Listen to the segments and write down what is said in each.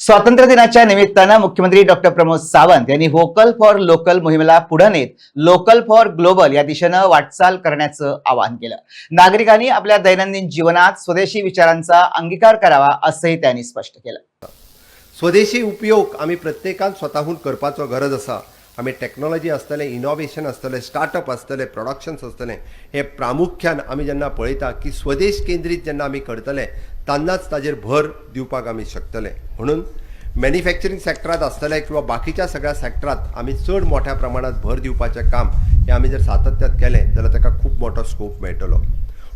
स्वातंत्र्य दिनाच्या निमित्तानं मुख्यमंत्री डॉक्टर प्रमोद सावंत यांनी व्होकल फॉर लोकल मोहिमेला पुढे नेत लोकल फॉर ग्लोबल या दिशेनं वाटचाल करण्याचं आवाहन केलं. नागरिकांनी आपल्या दैनंदिन जीवनात स्वदेशी विचारांचा अंगीकार करावा असंही त्यांनी स्पष्ट केलं. स्वदेशी उपयोग आमी प्रत्येकान स्वतःहून करपाचो गरज आसा आमी टेक्नॉलॉजी असतले इनोव्हेशन असतले स्टार्टअप असतले प्रोडक्शन्स असतले हे प्रामुख्यान आमी जेन्ना पळयता की स्वदेश केंद्रीत जेन्ना आमी करतले तेन्नाच ताजेर भर दिवपाक आमी शकतले. म्हणून मॅन्युफॅक्चरींग सॅक्टरांत आसतले किंवा बाकीच्या सगळ्या सॅक्टरांत आमी चड मोठ्या प्रमाणात भर दिवपाचें काम हें आमी जर सातत्यात केलें जाल्यार ताका खूब मोठो स्कोप मेळटलो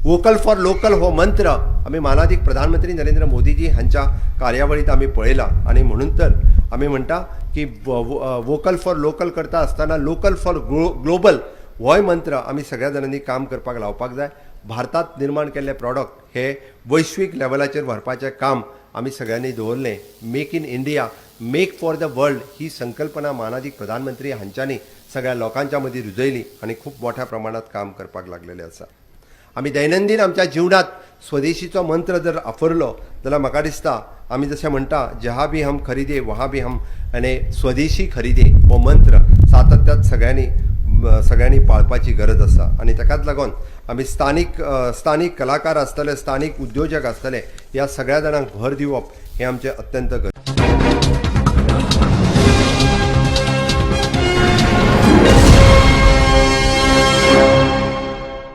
वोकल फॉर लोकल हो मंत्र आमी मानादीक प्रधानमंत्री नरेंद्र मोदीजी हांच्या कार्यावळीत आमी पळयला आनी म्हणून तर आमी म्हणटा की वोकल फॉर लोकल करता आसतना लोकल फॉर ग्लो ग्लोबल होय मंत्र आमी सगळ्या जाणांनी काम करपाक लावपाक जाय. भारतात निर्माण केल्ले प्रॉडक्ट हे वैश्वीक लेवलाचेर व्हरपाचें काम आमी सगळ्यांनी दवरलें. Make in India make for the world ही संकल्पना मानादीक प्रधानमंत्री हांच्यांनी सगळ्या लोकांच्या मदीं रुजयली आनी खूब मोठ्या प्रमाणात काम करपाक लागलेले आसा. आमी दैनंदीन आमच्या जिवनात स्वदेशीचो मंत्र जर आफरलो जाल्यार म्हाका दिसता आमी जशें म्हणटा जहा बी हम खरीदे वहा बी हम आनी स्वदेशी खरीदे हो मंत्र सातत्यात सगळ्यांनी सगळ्यांनी पाळपाची गरज आसा आनी ताकाच लागून आमी स्थानीक स्थानीक कलाकार आसतले स्थानीक उद्योजक आसतले ह्या सगळ्या जाणांक भर दिवप हें आमचें अत्यंत गरजेचें